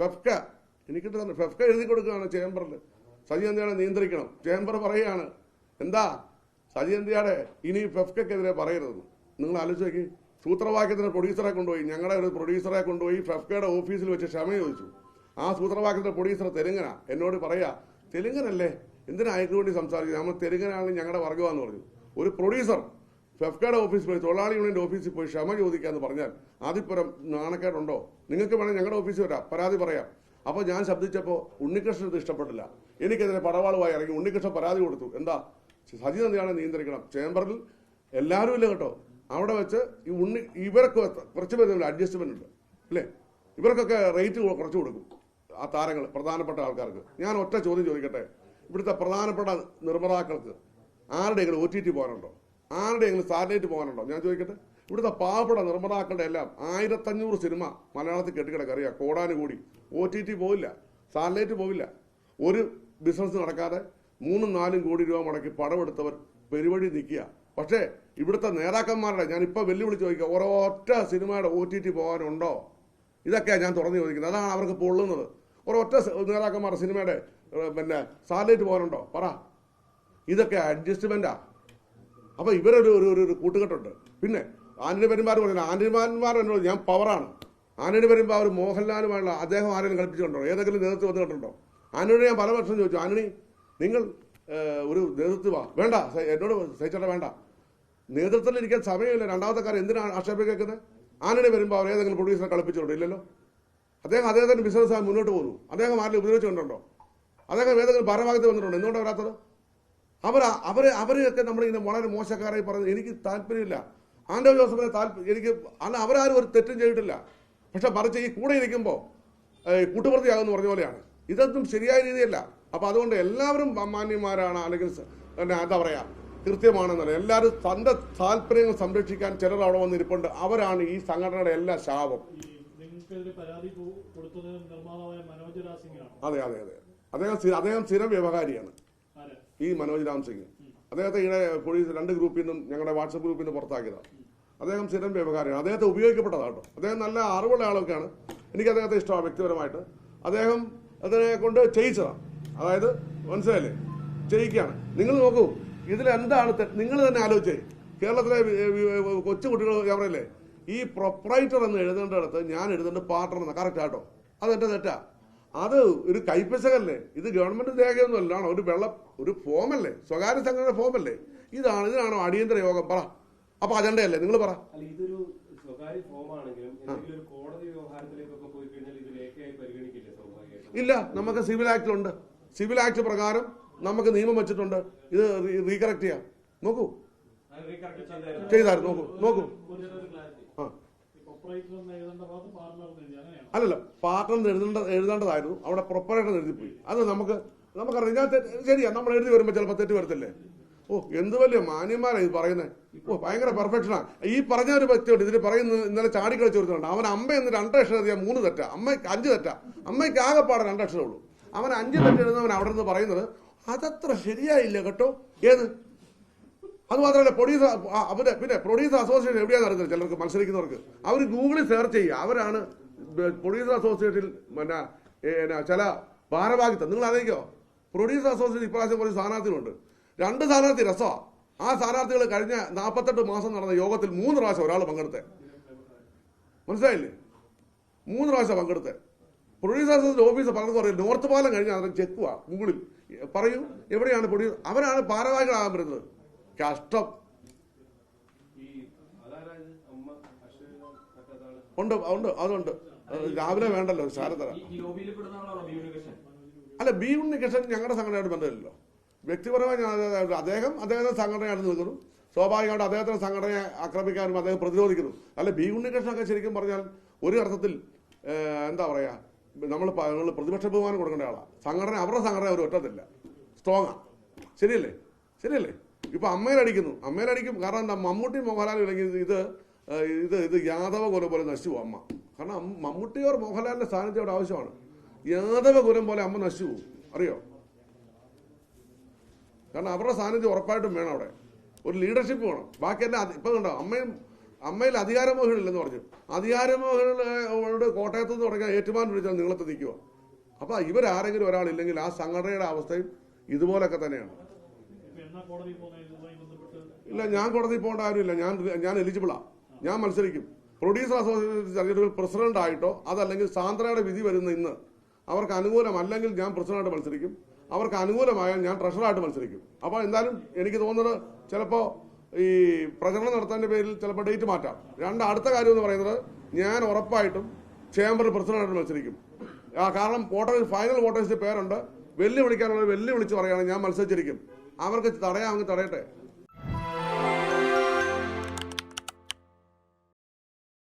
ഫെഫ്ക. എനിക്കിട്ട് തന്നെ. ഫെഫ്ക എഴുതി കൊടുക്കുകയാണ് ചേംബറിൽ സജി എന്തിയാടെ നിയന്ത്രിക്കണം. ചേംബർ പറയുകയാണ് എന്താ? സജി എന്തിയാടെ ഇനി ഫെഫ്കക്കെതിരെ പറയരുതെന്ന് നിങ്ങൾ ആലോചിച്ച് നോക്കി. സൂത്രവാക്യത്തിന്റെ പ്രൊഡ്യൂസറെ കൊണ്ടുപോയി. ഞങ്ങളുടെ ഒരു പ്രൊഡ്യൂസറെ കൊണ്ടുപോയി ഫെഫ്കയുടെ ഓഫീസിൽ വെച്ച് ക്ഷമ ചോദിച്ചു. ആ സൂത്രവാക്യത്തിന്റെ പ്രൊഡ്യൂസർ തെലുങ്കന. എന്നോട് പറയാ തെലുങ്കനല്ലേ? എന്തിനാ വേണ്ടി സംസാരിക്കുന്നത് നമ്മൾ തെലുങ്കനാണെങ്കിൽ ഞങ്ങളുടെ വർഗമാന്ന് പറഞ്ഞു. ഒരു പ്രൊഡ്യൂസർ ഫെഫ്കയുടെ ഓഫീസിൽ പോയി തൊഴിലാളി യൂണിയന്റെ ഓഫീസിൽ പോയി ക്ഷമ ചോദിക്കാന്ന് പറഞ്ഞാൽ ആദ്യപ്പുറം നാണക്കേടുണ്ടോ? നിങ്ങൾക്ക് വേണം ഞങ്ങളുടെ ഓഫീസിൽ വരാം പരാതി പറയാം. അപ്പോൾ ഞാൻ ശബ്ദിച്ചപ്പോൾ ഉണ്ണികൃഷ്ണൻ ഇത് ഇഷ്ടപ്പെട്ടില്ല. എനിക്കെതിരെ പടവാളുമായി ഇറങ്ങി ഉണ്ണികൃഷ്ണൻ പരാതി കൊടുത്തു. എന്താ? സജി നന്ദിയാണ് നിയന്ത്രിക്കണം. ചേംബറിൽ എല്ലാവരും ഇല്ല കേട്ടോ. അവിടെ വെച്ച് ഈ ഉണ്ണി ഇവർക്ക് കുറച്ച് പേര് അഡ്ജസ്റ്റ്മെന്റ് ഉണ്ട്. അല്ലേ? ഇവർക്കൊക്കെ റേറ്റ് കുറച്ച് കൊടുക്കും. ആ താരങ്ങൾ പ്രധാനപ്പെട്ട ആൾക്കാർക്ക്. ഞാൻ ഒറ്റ ചോദ്യം ചോദിക്കട്ടെ? ഇവിടുത്തെ പ്രധാനപ്പെട്ട നിർമ്മാതാക്കൾക്ക് ആരുടെയെങ്കിലും ഒ ടി ടി പോകാനുണ്ടോ? ആരുടെയെങ്കിലും സാറ്റലൈറ്റ് പോകാനുണ്ടോ? ഞാൻ ചോദിക്കട്ടെ. ഇവിടുത്തെ പാവപ്പെട്ട നിർമ്മാതാക്കളുടെ എല്ലാം ആയിരത്തഞ്ഞൂറ് സിനിമ മലയാളത്തിൽ കെട്ടിക്കിടക്ക്. അറിയാം കോടാനുകൂടി ഒ ടി ടി പോവില്ല. സാറ്റലൈറ്റ് പോവില്ല. ഒരു ബിസിനസ് നടക്കാതെ മൂന്നും നാലും കോടി രൂപ മുടക്കി പടമെടുത്തവർ പെരുവഴി നിൽക്കുക. പക്ഷേ ഇവിടുത്തെ നേതാക്കന്മാരുടെ ഞാൻ ഇപ്പോൾ വെല്ലുവിളി ചോദിക്കുക ഒരൊറ്റ സിനിമയുടെ ഒ ടി ടി പോകാനുണ്ടോ? ഇതൊക്കെയാണ് ഞാൻ തുറന്നു ചോദിക്കുന്നത്. അതാണ് അവർക്ക് പൊള്ളുന്നത്. ഒരൊറ്റ നേതാക്കന്മാരുടെ സിനിമയുടെ പിന്നെ സാറ്റലൈറ്റ് പോകാനുണ്ടോ? പറ. ഇതൊക്കെ അഡ്ജസ്റ്റ്മെന്റാ അപ്പൊ ഇവരൊരു ഒരു ഒരു- കൂട്ടുകെട്ടുണ്ട്. പിന്നെ ആന്റണി പെരുമാർ പറയുന്നത് ആന്റണിമാന്മാർ എന്നോട് ഞാൻ പവറാണ്. ആന്റണി ഒരു മോഹൻലാലുമായുള്ള അദ്ദേഹം ആരെങ്കിലും കളിപ്പിച്ചിട്ടുണ്ടോ ഏതെങ്കിലും നേതൃത്വം വന്നിട്ടുണ്ടോ കണ്ടിട്ടുണ്ടോ? ആന്റണി ഞാൻ പല വർഷം ചോദിച്ചു ആന്റണി നിങ്ങൾ ഒരു നേതൃത്വ വേണ്ട എന്നോട് സഹിച്ചേട്ട വേണ്ട. നേതൃത്വത്തിൽ ഇരിക്കാൻ സമയമില്ല. രണ്ടാമത്തെ കാര്യം എന്തിനാണ് ആക്ഷേപം കേൾക്കുന്നത് ആനണി വരുമ്പോൾ അവർ ഏതെങ്കിലും പ്രൊഡ്യൂസറെ കളിപ്പിച്ചിട്ടുണ്ടോ ഇല്ലല്ലോ. അദ്ദേഹം അദ്ദേഹത്തിന്റെ ബിസിനസ് മുന്നോട്ട് പോകുന്നു. അദ്ദേഹം ആരെങ്കിലും ഉപദ്രവിച്ചുകൊണ്ടുണ്ടോ? അദ്ദേഹം ഏതെങ്കിലും ഭാരഭാഗത്ത് വന്നിട്ടുണ്ടോ? എന്തുകൊണ്ടാണ് വരാത്തത്? അവർ അവർ അവരെയൊക്കെ നമ്മളിങ്ങനെ വളരെ മോശക്കാരായി പറഞ്ഞു എനിക്ക് താല്പര്യമില്ല. ആൻഡോ ജോസഫിന് താല്പര്യം എനിക്ക് അല്ല അവരാരും ഒരു തെറ്റും ചെയ്തിട്ടില്ല. പക്ഷെ മറിച്ച് ഈ കൂടെ ഇരിക്കുമ്പോൾ കൂട്ടുപ്രതിയാകുമെന്ന് പറഞ്ഞ പോലെയാണ്. ഇതൊന്നും ശരിയായ രീതിയല്ല. അപ്പൊ അതുകൊണ്ട് എല്ലാവരും മാന്യന്മാരാണ് അല്ലെങ്കിൽ പിന്നെ എന്താ പറയാ കൃത്യമാണെന്നല്ല. എല്ലാവരും തന്റെ താല്പര്യങ്ങൾ സംരക്ഷിക്കാൻ ചിലർ അവിടെ വന്നിരിപ്പുണ്ട്. അവരാണ് ഈ സംഘടനയുടെ എല്ലാ ശാപം. അതെ അതെ അതെ. അദ്ദേഹം അദ്ദേഹം സ്ഥിരം വ്യവഹാരിയാണ്. ഈ മനോജ് രാം സിംഗ്. അദ്ദേഹത്തെ ഇങ്ങനെ പോലീസ് രണ്ട് ഗ്രൂപ്പിൽ നിന്നും ഞങ്ങളുടെ വാട്സപ്പ് ഗ്രൂപ്പിൽ നിന്ന് പുറത്താക്കിയതാണ്. അദ്ദേഹം സ്ഥിരം വ്യവഹാരമാണ് അദ്ദേഹത്തെ ഉപയോഗിക്കപ്പെട്ടതാട്ടോ അദ്ദേഹം നല്ല അറിവുള്ള ആളൊക്കെയാണ്. എനിക്ക് അദ്ദേഹത്തെ ഇഷ്ടമാണ് വ്യക്തിപരമായിട്ട്. അദ്ദേഹം അതിനെ കൊണ്ട് ചെയ്യിച്ചതാണ്. അതായത് മനസ്സിലായില്ലേ? ചെയ്യിക്കുകയാണ്. നിങ്ങൾ നോക്കൂ ഇതിൽ എന്താണ് നിങ്ങൾ തന്നെ ആലോചിച്ചേ. കേരളത്തിലെ കൊച്ചുകുട്ടികൾ ക്യാമറയില്ലേ ഈ പ്രൊപ്പറൈറ്റർ എന്ന് എഴുതേണ്ടടുത്ത് ഞാൻ എഴുതേണ്ട പാർട്ടർ എന്ന് കറക്റ്റ് ആട്ടോ അതെന്റെ തെറ്റാ? അത് ഒരു കൈപ്പശകല്ലേ? ഇത് ഗവൺമെന്റ് രേഖയൊന്നുമല്ല. ആണോ? ഒരു വെള്ള ഒരു ഫോമല്ലേ? സ്വകാര്യ സംഘടന ഫോമല്ലേ? ഇതാണ് ഇതിനാണോ അടിയന്തര യോഗം? പറ. അപ്പൊ അജണ്ടയല്ലേ? നിങ്ങൾ പറ. ഇതൊരു സ്വകാര്യ ഫോമാണെങ്കിലും എന്തെങ്കിലും ഒരു കോടതി വ്യവഹാരത്തിലേക്കൊക്കെ പോയി കഴിഞ്ഞാൽ ഇത് രേഖയായി പരിഗണിക്കില്ല ഇല്ല നമുക്ക് സിവിൽ ആക്ട് ഉണ്ട് സിവിൽ ആക്ട് പ്രകാരം നമുക്ക് നിയമം വെച്ചിട്ടുണ്ട്. ഇത് റീകറക്റ്റ് ചെയ്യാം. നോക്കൂ. ചെയ്താൽ ചെയ്തായിരുന്നു. നോക്കൂ. നോക്കൂ. ആ. അല്ലല്ല പാർട്ണർ എഴുതേണ്ട എഴുതേണ്ടതായിരുന്നു. അവിടെ പ്രൊപ്പറായിട്ട് എഴുതിപ്പോയി. അത് നമുക്ക് നമുക്കറിയാം. ഞാൻ ശരിയാ. നമ്മൾ എഴുതി വരുമ്പോൾ ചിലപ്പോൾ തെറ്റ് വരത്തില്ലേ? ഓ എന്ത് വലിയ മാന്യന്മാരാണ് ഇത് പറയുന്നത് ഓ ഭയങ്കര പെർഫെക്ഷനാ ഈ പറഞ്ഞ ഒരു വ്യക്തിയുണ്ട് ഇതിന് പറയുന്നത് ഇന്നലെ ചാടിക്കളിച്ച് കൊടുത്തിട്ടുണ്ട് അവൻ അമ്മ എന്ന് രണ്ട് എഴുതിയ മൂന്ന് തെറ്റാ. അമ്മയ്ക്ക് അഞ്ച് തെറ്റാ. അമ്മയ്ക്ക് ആകെപ്പാടെ രണ്ട് ഉള്ളൂ. അവൻ അഞ്ച് തെറ്റ് എഴുതുന്നവൻ അവിടെ നിന്ന് പറയുന്നത് അതത്ര ശരിയായില്ല കേട്ടോ. ഏത്? അത് മാത്രമല്ല പ്രൊഡ്യൂസർ ആ, അവർ പിന്നെ പ്രൊഡ്യൂസർ അസോസിയേഷൻ എവിടെയാണ് നടക്കുന്നത് ചിലർക്ക് മത്സരിക്കുന്നവർക്ക്. അവർ ഗൂഗിളിൽ സെർച്ച് ചെയ്യുക. അവരാണ് പ്രൊഡ്യൂസർ അസോസിയേഷനിൽ പിന്നെ ചില ഭാരവാഹിത്വം. നിങ്ങൾ അറിയിക്കോ പ്രൊഡ്യൂസർ അസോസിയേഷൻ ഇപ്രാവശ്യം കുറച്ച് സ്ഥാനാർത്ഥികളുണ്ട്. രണ്ട് സ്ഥാനാർത്ഥി രസമാണ് ആ സ്ഥാനാർത്ഥികൾ കഴിഞ്ഞ നാൽപ്പത്തെട്ട് മാസം നടന്ന യോഗത്തിൽ മൂന്ന് പ്രാവശ്യം ഒരാൾ പങ്കെടുത്തേ. മനസ്സിലായില്ലേ? മൂന്ന് പ്രാവശ്യം പങ്കെടുത്തേ. പ്രൊഡ്യൂസർ അസോസിയേഷൻ ഓഫീസ് പറഞ്ഞു പറയും നോർത്ത് പാലം കഴിഞ്ഞാൽ അതിന് ചെക്കുവാ ഗൂഗിളിൽ പറയൂ എവിടെയാണ് പ്രൊഡ്യൂസർ അവരാണ് ഭാരവാഹികളാകാൻ വരുന്നത്. കഷ്ടം. ഉണ്ട് ഉണ്ട് അതുണ്ട്. രാവിലെ വേണ്ടല്ലോ ആളാണോ അല്ല ബി ഉണ്ണികൃഷ്ണൻ ഞങ്ങളുടെ സംഘടനയായിട്ട് ബന്ധമില്ലല്ലോ. വ്യക്തിപരമായി ഞാൻ അദ്ദേഹം അദ്ദേഹത്തെ സംഘടനയായിട്ട് നിൽക്കുന്നു. സ്വാഭാവികമായിട്ട് അദ്ദേഹത്തിന്റെ സംഘടനയെ ആക്രമിക്കാനും അദ്ദേഹം പ്രതിരോധിക്കുന്നു. അല്ല ബി ഉണ്ണികൃഷ്ണനൊക്കെ ശരിക്കും പറഞ്ഞാൽ ഒരു അർത്ഥത്തിൽ എന്താ പറയാ നമ്മൾ നമ്മൾ പ്രതിപക്ഷ ബഹുമാനം കൊടുക്കേണ്ട ആളാണ് സംഘടന അവരുടെ സംഘടന അവർ ഒറ്റത്തില്ല. സ്ട്രോങ്ങാണ് ശരിയല്ലേ? ശരിയല്ലേ? ഇപ്പൊ അമ്മയിലടിക്കുന്നു അമ്മയിലടിക്കും കാരണം എന്താ? മമ്മൂട്ടി മോഹൻലാൽ ഇല്ലെങ്കിൽ ഇത് ഇത് ഇത് യാദവ കുലം പോലെ നശിച്ചു അമ്മ. കാരണം മമ്മൂട്ടിയോർ മോഹൻലാലിന്റെ സാന്നിധ്യം അവിടെ ആവശ്യമാണ്. യാദവ കുലം പോലെ അമ്മ നശിച്ചു അറിയോ? കാരണം അവരുടെ സാന്നിധ്യം ഉറപ്പായിട്ടും വേണം അവിടെ. ഒരു ലീഡർഷിപ്പ് വേണം. ബാക്കി എല്ലാം ഇപ്പം കണ്ടോ? അമ്മയും അമ്മയിൽ അധികാരമോഹികളില്ലെന്ന് പറഞ്ഞു. അധികാരമോഹികളോട് കോട്ടയത്ത് നിന്ന് തുടങ്ങിയ ഏറ്റുമാൻ വിളിച്ചാൽ നിങ്ങളത്ത് നിൽക്കുക. അപ്പൊ ഇവരാരെങ്കിലും ഒരാളില്ലെങ്കിൽ ആ സംഘടനയുടെ അവസ്ഥയും ഇതുപോലൊക്കെ തന്നെയാണ് ഇപ്പൊ എന്നാ കോടതി പോകുന്നത് ഇതുമായി ബന്ധപ്പെട്ട് ഇല്ല ഞാൻ കോടതി പോകേണ്ട കാര്യമില്ല. ഞാൻ ഞാൻ എലിജിബിളാ ഞാൻ മത്സരിക്കും. പ്രൊഡ്യൂസർ അസോസിയേഷൻ തെരഞ്ഞെടുപ്പിൽ പ്രസിഡന്റ് ആയിട്ടോ അതല്ലെങ്കിൽ സാന്ദ്രയുടെ വിധി വരുന്ന ഇന്ന് അവർക്ക് അനുകൂലമല്ലെങ്കിൽ ഞാൻ പ്രസിഡന്റായിട്ട് മത്സരിക്കും. അവർക്ക് അനുകൂലമായാൽ ഞാൻ ട്രഷറായിട്ട് മത്സരിക്കും. അപ്പോൾ എന്തായാലും എനിക്ക് തോന്നുന്നത് ചിലപ്പോൾ ഈ പ്രചരണം നടത്താന്റെ പേരിൽ ചിലപ്പോൾ ഡേറ്റ് മാറ്റാം. രണ്ട് അടുത്ത കാര്യം എന്ന് പറയുന്നത് ഞാൻ ഉറപ്പായിട്ടും ചേംബറിൽ പ്രസിഡന്റായിട്ട് മത്സരിക്കും. കാരണം വോട്ടേഴ്സ് ഫൈനൽ വോട്ടേഴ്സിന്റെ പേരുണ്ട്. വെല്ലുവിളിക്കാനുള്ള വെല്ലുവിളിച്ച് പറയുകയാണെങ്കിൽ ഞാൻ മത്സരിച്ചിരിക്കും. അവർക്ക് തടയാമെങ്കിൽ തടയട്ടെ.